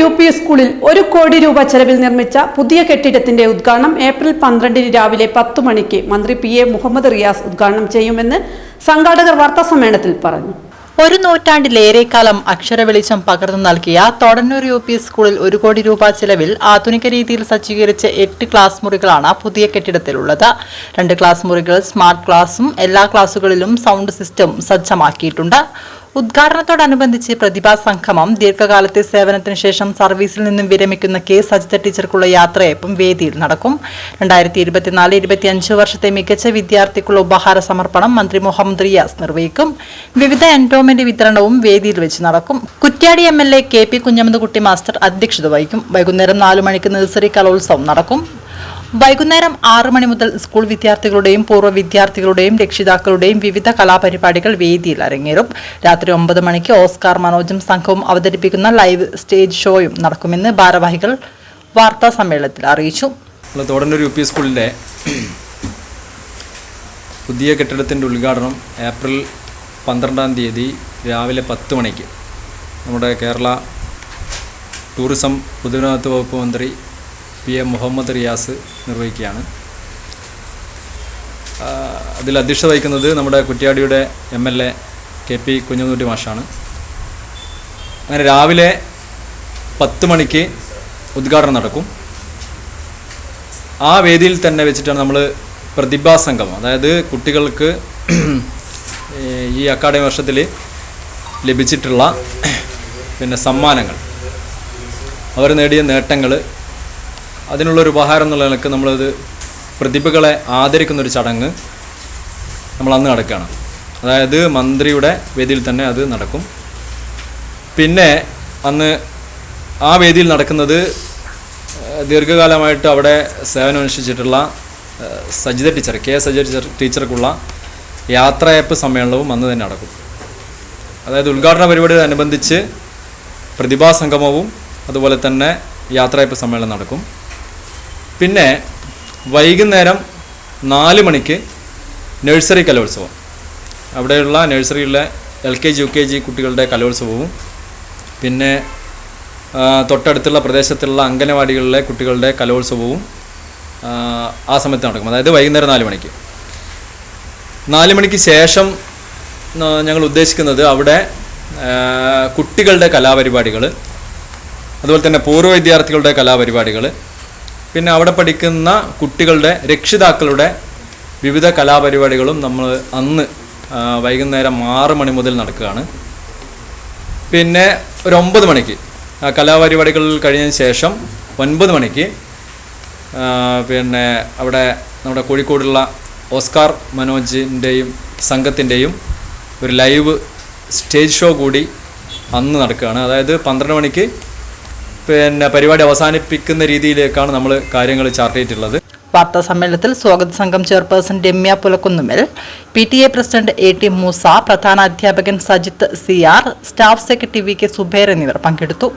U P സ്കൂളിൽ ഒരു കോടി രൂപ ചെലവിൽ നിർമ്മിച്ച പുതിയ കെട്ടിടത്തിന്റെ ഉദ്ഘാടനം ഏപ്രിൽ പന്ത്രണ്ടിന് രാവിലെ പത്തു മണിക്ക് മന്ത്രി പി എ മുഹമ്മദ് റിയാസ് ഉദ്ഘാടനം ചെയ്യുമെന്ന് സംഘാടകർ വാർത്താസമ്മേളനത്തിൽ പറഞ്ഞു. ഒരു നൂറ്റാണ്ടിലേറെക്കാലം അക്ഷര വെളിച്ചം പകർന്നു നൽകിയ തോടന്നൂർ യു പി സ്കൂളിൽ ഒരു കോടി രൂപ ചെലവിൽ ആധുനിക രീതിയിൽ സജ്ജീകരിച്ച എട്ട് ക്ലാസ് മുറികളാണ് പുതിയ കെട്ടിടത്തിലുള്ളത്. രണ്ട് ക്ലാസ് മുറികൾ സ്മാർട്ട് ക്ലാസും എല്ലാ ക്ലാസുകളിലും സൗണ്ട് സിസ്റ്റം സജ്ജമാക്കിയിട്ടുണ്ട്. ഉദ്ഘാടനത്തോടനുബന്ധിച്ച് പ്രതിഭാ സംഗമം ദീർഘകാലത്തെ സേവനത്തിന് ശേഷം സർവീസിൽ നിന്നും വിരമിക്കുന്ന കെ സജിത ടീച്ചർക്കുള്ള യാത്രയപ്പം വേദിയിൽ നടക്കും. രണ്ടായിരത്തി ഇരുപത്തിനാല് ഇരുപത്തിയഞ്ച് വർഷത്തെ മികച്ച വിദ്യാർത്ഥിക്കുള്ള ഉപഹാര സമർപ്പണം മന്ത്രി മുഹമ്മദ് റിയാസ് നിർവഹിക്കും. വിവിധ എൻഡോമെന്റ് വിതരണവും വേദിയിൽ വെച്ച് നടക്കും. Kuttiadi M L A K P Kunhammadkutty master അധ്യക്ഷത വഹിക്കും. വൈകുന്നേരം നാലു മണിക്ക് നഴ്സറി കലോത്സവം നടക്കും. വൈകുന്നേരം ആറ് മണി മുതൽ സ്കൂൾ വിദ്യാർത്ഥികളുടെയും പൂർവ വിദ്യാർത്ഥികളുടെയും രക്ഷിതാക്കളുടെയും വിവിധ കലാപരിപാടികൾ വേദിയിൽ അരങ്ങേറും. രാത്രി ഒമ്പത് മണിക്ക് ഓസ്കാർ മനോജും സംഘവും അവതരിപ്പിക്കുന്ന ലൈവ് സ്റ്റേജ് ഷോയും നടക്കുമെന്ന് ഭാരവാഹികൾ വാർത്താ സമ്മേളനത്തിൽ അറിയിച്ചു. തോടന്നൂർ യു പി സ്കൂളിന്റെ പുതിയ കെട്ടിടത്തിന്റെ ഉദ്ഘാടനം ഏപ്രിൽ പന്ത്രണ്ടാം തീയതി രാവിലെ പത്ത് മണിക്ക്. നമ്മുടെ കേരള ടൂറിസം പൊതുവിനകത്ത് വകുപ്പ് മന്ത്രി പി എ മുഹമ്മദ് റിയാസ് നിർവഹിക്കുകയാണ്. അതിൽ അധ്യക്ഷത വഹിക്കുന്നത് നമ്മുടെ കുറ്റ്യാടിയുടെ M L A K P Kunhikutty മാഷാണ്. അങ്ങനെ രാവിലെ പത്ത് മണിക്ക് ഉദ്ഘാടനം നടക്കും. ആ വേദിയിൽ തന്നെ വെച്ചിട്ടാണ് നമ്മൾ പ്രതിഭാസംഗമം അതായത് കുട്ടികൾക്ക് ഈ അക്കാഡമി വർഷത്തിൽ ലഭിച്ചിട്ടുള്ള പിന്നെ സമ്മാനങ്ങൾ. അവർ നേടിയ നേട്ടങ്ങൾ അതിനുള്ളൊരു ഉപഹാരം എന്നുള്ള നിലയ്ക്ക് നമ്മളത് പ്രതിഭകളെ ആദരിക്കുന്ന ഒരു ചടങ്ങ് നമ്മൾ അന്ന് നടക്കുകയാണ്. അതായത് മന്ത്രിയുടെ വേദിയിൽ തന്നെ അത് നടക്കും. പിന്നെ അന്ന് ആ വേദിയിൽ നടക്കുന്നത് ദീർഘകാലമായിട്ട് അവിടെ സേവനമനുഷ്ഠിച്ചിട്ടുള്ള Sajitha teacher K Sajitha teacher ടീച്ചർക്കുള്ള യാത്രയപ്പ് സമ്മേളനവും അന്ന് തന്നെ നടക്കും. അതായത് ഉദ്ഘാടന പരിപാടിയോടനുബന്ധിച്ച് പ്രതിഭാസംഗമവും അതുപോലെ തന്നെ യാത്രയപ്പ് സമ്മേളനം നടക്കും. പിന്നെ വൈകുന്നേരം നാല് മണിക്ക് നഴ്സറി കലോത്സവം. അവിടെയുള്ള നഴ്സറിയിലെ L K G U K G കുട്ടികളുടെ കലോത്സവവും. പിന്നെ തൊട്ടടുത്തുള്ള പ്രദേശത്തുള്ള അംഗനവാടികളിലെ കുട്ടികളുടെ കലോത്സവവും ആ, സമയത്ത് നടക്കും. അതായത് വൈകുന്നേരം നാല് മണിക്ക്. നാല് മണിക്ക് ശേഷം ഞങ്ങൾ ഉദ്ദേശിക്കുന്നത് അവിടെ കുട്ടികളുടെ കലാപരിപാടികൾ അതുപോലെ തന്നെ പൂർവ വിദ്യാർത്ഥികളുടെ കലാപരിപാടികൾ പിന്നെ അവിടെ പഠിക്കുന്ന കുട്ടികളുടെ രക്ഷിതാക്കളുടെ വിവിധ കലാപരിപാടികളും നമ്മൾ അന്ന് വൈകുന്നേരം ആറ് മണി മുതൽ നടക്കുകയാണ്. പിന്നെ ഒരു ഒമ്പത് മണിക്ക് കലാപരിപാടികൾ കഴിഞ്ഞതിന് ശേഷം ഒൻപത് മണിക്ക് പിന്നെ അവിടെ നമ്മുടെ കോഴിക്കോടുള്ള ഓസ്കാർ മനോജിന്റെയും സംഘത്തിന്റെയും ഒരു ലൈവ് സ്റ്റേജ് ഷോ കൂടി അന്ന് നടക്കുകയാണ്. അതായത് പന്ത്രണ്ട് മണിക്ക് പിന്നെ പരിപാടി അവസാനിപ്പിക്കുന്ന രീതിയിലേക്കാണ് നമ്മൾ കാര്യങ്ങൾ ചാർട്ട് ചെയ്തിട്ടുള്ളത്. വാർത്താ സമ്മേളനത്തിൽ സ്വാഗത സംഘം chairperson Ramya പുലക്കുന്നുമിൽ P T A president A T Moosa പ്രധാന അധ്യാപകൻ Sajith C R staff secretary V K Zubair എന്നിവർ പങ്കെടുത്തു.